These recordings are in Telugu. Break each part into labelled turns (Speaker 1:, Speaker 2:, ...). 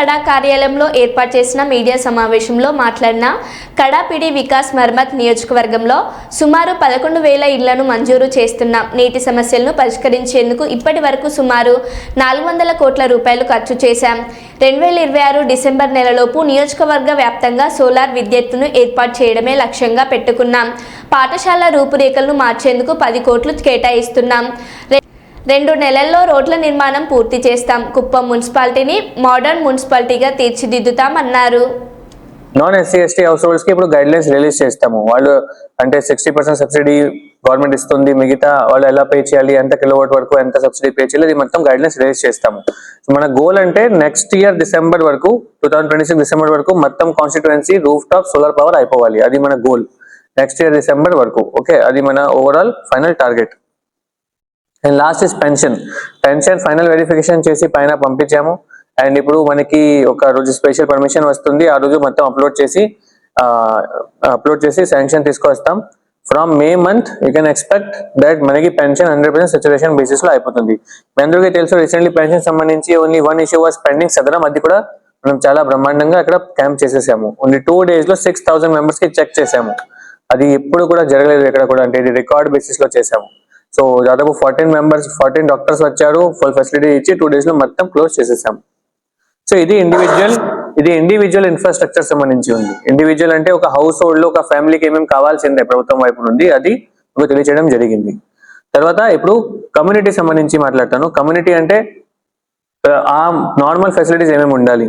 Speaker 1: కడా కార్యాలయంలో ఏర్పాటు చేసిన మీడియా సమావేశంలో మాట్లాడిన కడాపిడి వికాస్ మర్మత్ నియోజకవర్గంలో సుమారు పదకొండు వేల ఇళ్ళను మంజూరు చేస్తున్నాం నీటి సమస్యలను పరిష్కరించేందుకు ఇప్పటి వరకు సుమారు నాలుగు వందల కోట్ల రూపాయలు ఖర్చు చేశాం. రెండు వేల ఇరవై ఆరు డిసెంబర్ నెలలోపు నియోజకవర్గ వ్యాప్తంగా సోలార్ విద్యుత్తును ఏర్పాటు చేయడమే లక్ష్యంగా పెట్టుకున్నాం. పాఠశాల రూపురేఖలను మార్చేందుకు పది కోట్లు కేటాయిస్తున్నాం. రెండు నెలల్లో రోడ్ల నిర్మాణం పూర్తి చేస్తాం. కుప్పం మున్సిపాలిటీని మోడర్న్ మున్సిపాలిటీగా తీర్చిదిద్దుతామన్నారు.
Speaker 2: నాన్ ఎస్సీ ఎస్టీ హౌస్ హోల్డ్స్కి ఇప్పుడు గైడ్ లైన్స్ రిలీజ్ చేస్తాము. వాళ్ళు అంటే సిక్స్టీ పర్సెంట్ సబ్సిడీ గవర్నమెంట్ ఇస్తుంది. మిగతా వాళ్ళు ఎలా పే చేయాలి? ఎంత కిలోవాట్ వరకు ఎంత సబ్సిడీ పే చేయాలి? మొత్తం గైడ్ లైన్స్ రిలీజ్ చేస్తాము. మన గోల్ అంటే నెక్స్ట్ ఇయర్ డిసెంబర్ వరకు two thousand twenty six December వరకు మొత్తం constituency rooftop solar power అయిపోవాలి. అది మన గోల్ నెక్స్ట్ ఇయర్ డిసెంబర్ వరకు. ఓకే అది మన overall final target and last is pension pension final verification చేసి పైన పంపించాము. అండ్ ఇప్పుడు మనకి ఒక రోజు స్పెషల్ పర్మిషన్ వస్తుంది. ఆ రోజు మొత్తం అప్లోడ్ చేసి అప్లోడ్ చేసి శాంక్షన్ తీసుకొస్తాం. From May month you can expect that మనకి పెన్షన్ హండ్రెడ్ పర్సెంట్ సిచ్యువేషన్ బేసిస్లో అయిపోతుంది. మీ అందరికీ తెలుసు రీసెంట్లీ పెన్షన్ సంబంధించి only one issue was pending Sadarem అది కూడా మనం చాలా బ్రహ్మాండంగా అక్కడ క్యాంప్ చేసేసాము. ఓన్లీ టూ డేస్లో సిక్స్ థౌసండ్ మెంబర్స్కి చెక్ చేసాము. అది ఎప్పుడు కూడా జరగలేదు ఎక్కడ కూడా. అంటే ఇది రికార్డ్ బేసిస్లో చేసాము. సో దాదాపు ఫార్టీన్ మెంబర్స్ ఫార్టీన్ డాక్టర్స్ వచ్చారు. ఫుల్ ఫెసిలిటీ ఇచ్చి టూ డేస్లో మొత్తం క్లోజ్ చేసేసాం. సో ఇది ఇండివిజువల్ ఇది ఇండివిజువల్ ఇన్ఫ్రాస్ట్రక్చర్ సంబంధించి ఉంది. ఇండివిజువల్ అంటే ఒక హౌస్ హోల్డ్లో ఒక ఫ్యామిలీకి ఏమేమి కావాల్సిందే ప్రభుత్వం వైపు నుండి అది మీకు తెలియచేయడం జరిగింది. తర్వాత ఇప్పుడు కమ్యూనిటీ సంబంధించి మాట్లాడతాను. కమ్యూనిటీ అంటే ఆ నార్మల్ ఫెసిలిటీస్ ఏమేమి ఉండాలి?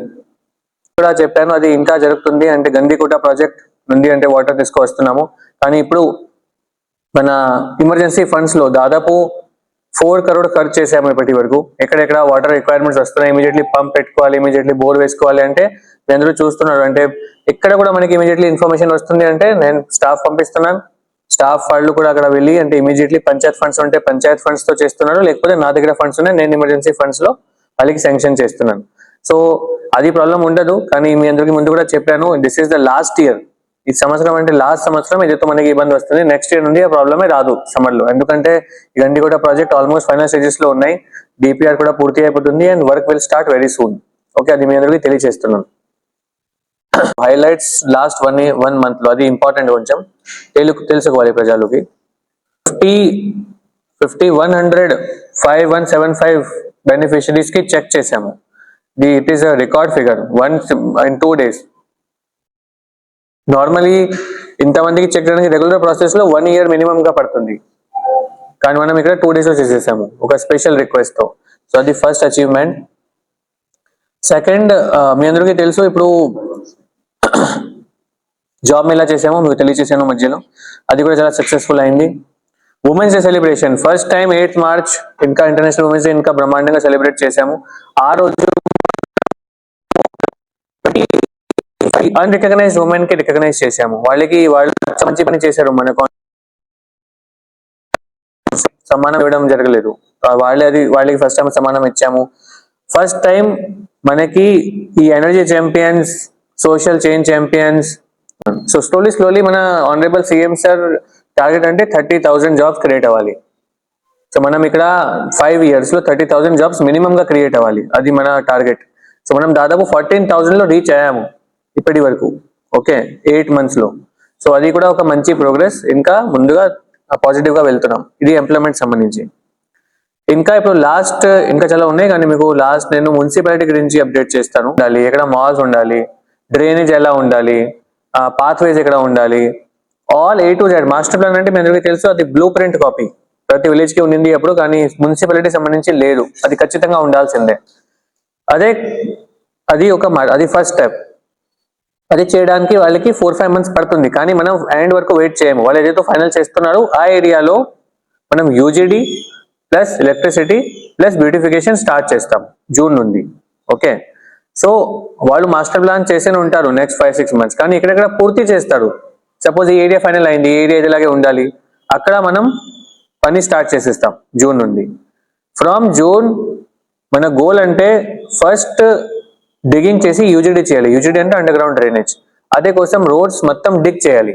Speaker 2: కూడా చెప్పాను అది ఇంకా జరుగుతుంది. అంటే గండికోట ప్రాజెక్ట్ నుండి అంటే వాటర్ తీసుకువస్తున్నాము. కానీ ఇప్పుడు మన ఎమర్జెన్సీ ఫండ్స్లో దాదాపు ఫోర్ కరోడ్ ఖర్చు చేసాము ఇప్పటి వరకు. ఎక్కడెక్కడ వాటర్ రిక్వైర్మెంట్స్ వస్తున్నాయి ఇమీడియట్లీ పంప్ పెట్టుకోవాలి ఇమీడియట్లీ బోర్ వేసుకోవాలి అంటే మీ అందరూ చూస్తున్నారు. అంటే ఎక్కడ కూడా మనకి ఇమీడియట్లీ ఇన్ఫర్మేషన్ వస్తుంది అంటే నేను స్టాఫ్ పంపిస్తున్నాను. స్టాఫ్ వాళ్ళు కూడా అక్కడ వెళ్ళి అంటే ఇమీడియట్లీ పంచాయత్ ఫండ్స్ ఉంటే పంచాయత్ ఫండ్స్తో చేస్తున్నారు. లేకపోతే నా దగ్గర ఫండ్స్ ఉన్నాయి నేను ఎమర్జెన్సీ ఫండ్స్లో వాళ్ళకి శాంక్షన్ చేస్తున్నాను. సో అది ప్రాబ్లం ఉండదు. కానీ మీ అందరికి ముందు కూడా చెప్పాను this is the last year ఈ సంవత్సరం అంటే లాస్ట్ సంవత్సరం ఏదైతే మనకి ఇబ్బంది వస్తుంది. నెక్స్ట్ ఇయర్ నుండి ఆ ప్రాబ్లమే రాదు సమ్మర్లో ఎందుకంటే ఈ కూడా ప్రాజెక్ట్ ఆల్మోస్ట్ ఫైనల్ స్టేజెస్లో ఉన్నాయి. డిపిఆర్ కూడా పూర్తి అయిపోతుంది and work will start very soon okay అది మీ అందరికీ తెలియజేస్తున్నాను హైలైట్స్ లాస్ట్ వన్ వన్ మంత్లో అది ఇంపార్టెంట్ కొంచెం. తెలుగు తెలుసుకోవాలి ప్రజలకి. Fifty fifty one hundred five one seven five బెనిఫిషరీస్కి check చేసాము the it is a record figure one in two days normally ఇంతమందికి చెక్ చేయడానికి రెగ్యులర్ ప్రాసెస్లో వన్ ఇయర్ మినిమం గా పడుతుంది. కానీ మనం ఇక్కడ టూ డేస్లో చేసేసాము ఒక స్పెషల్ రిక్వెస్ట్తో. సో అది ఫస్ట్ అచీవ్మెంట్ సెకండ్ మీ అందరికీ తెలుసు ఇప్పుడు జాబ్ ఎలా చేసామో మీకు తెలియచేసాను మధ్యలో. అది కూడా చాలా సక్సెస్ఫుల్ అయింది. Women's day celebration first time eighth March ఇంకా ఇంటర్నేషనల్ ఉమెన్స్ డే ఇంకా బ్రహ్మాండంగా సెలబ్రేట్ చేసాము. ఆ రోజు అన్రికగ్నైజ్డ్ ఉమెన్కి రికగ్నైజ్ చేసాము వాళ్ళకి వాళ్ళు మంచి పని చేశారు మన సమానం ఇవ్వడం జరగలేదు. ఆ వాళ్ళే అది వాళ్ళకి ఫస్ట్ టైం సమానం ఇచ్చాము. ఫస్ట్ టైం మనకి ఈ energy champions social change champions so slowly slowly మన ఆనరబుల్ సీఎం సార్ టార్గెట్ అంటే థర్టీ థౌసండ్ జాబ్స్ క్రియేట్ అవ్వాలి. సో మనం ఇక్కడ ఫైవ్ ఇయర్స్లో థర్టీ థౌసండ్ జాబ్స్ మినిమం గా క్రియేట్ అవ్వాలి. అది మన టార్గెట్ సో మనం దాదాపు ఫార్టీన్ థౌసండ్లో రీచ్ అయ్యాము. ఇప్పటి వరకు ఓకే ఎయిట్ మంత్స్లో. సో అది కూడా ఒక మంచి ప్రోగ్రెస్ ఇంకా ముందుగా పాజిటివ్గా వెళ్తున్నాం. ఇది ఎంప్లాయ్మెంట్ సంబంధించి. ఇంకా ఇప్పుడు లాస్ట్ ఇంకా చాలా ఉన్నాయి కానీ మీకు లాస్ట్ నేను మున్సిపాలిటీ గురించి అప్డేట్ చేస్తాను. ఉండాలి ఎక్కడ మాల్స్ ఉండాలి డ్రైనేజ్ ఎలా ఉండాలి పాత్వేస్ ఎక్కడ ఉండాలి all A to Z master plan అంటే మీ అందరికీ తెలుసు అది బ్లూ ప్రింట్ కాపీ ప్రతి విలేజ్కి ఉండింది అప్పుడు కానీ మున్సిపాలిటీ సంబంధించి లేదు. అది ఖచ్చితంగా ఉండాల్సిందే. అదే అది ఒక మ- అది ఫస్ట్ స్టెప్ అది చేయడానికి వాళ్ళకి ఫోర్ ఫైవ్ మంత్స్ పడుతుంది. కానీ మనం ఎండ్ వరకు వెయిట్ చేయము. వాళ్ళు ఏదైతే ఫైనల్ చేస్తున్నారో ఆ ఏరియాలో మనం UGD plus electricity plus beautification start చేస్తాం. జూన్ నుండి. ఓకే సో వాళ్ళు మాస్టర్ ప్లాన్ చేసే ఉంటారు నెక్స్ట్ ఫైవ్ సిక్స్ మంత్స్ కానీ ఇక్కడెక్కడ పూర్తి చేస్తారు. సపోజ్ ఈ ఏరియా ఫైనల్ అయింది ఈ ఏరియా ఇదిలాగే ఉండాలి. అక్కడ మనం పని స్టార్ట్ చేసేస్తాం జూన్ నుండి. ఫ్రమ్ జూన్ మన గోల్ అంటే ఫస్ట్ డిగింగ్ చేసి యూజిడి చేయాలి. యూజిడి అంటే అండర్ గ్రౌండ్ డ్రైనేజ్ అదే కోసం రోడ్స్ మొత్తం డిగ్ చేయాలి.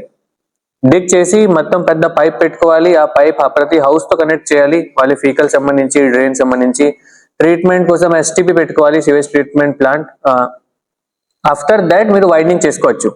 Speaker 2: డిగ్ చేసి మొత్తం పెద్ద పైప్ పెట్టుకోవాలి. ఆ పైప్ ప్రతి హౌస్తో కనెక్ట్ చేయాలి. వాళ్ళ ఫీకల్ సంబంధించి డ్రైన్ సంబంధించి. ట్రీట్మెంట్ కోసం ఎస్టీపీ పెట్టుకోవాలి. Sewage treatment plant after that మీరు వైడనింగ్ చేసుకోవచ్చు.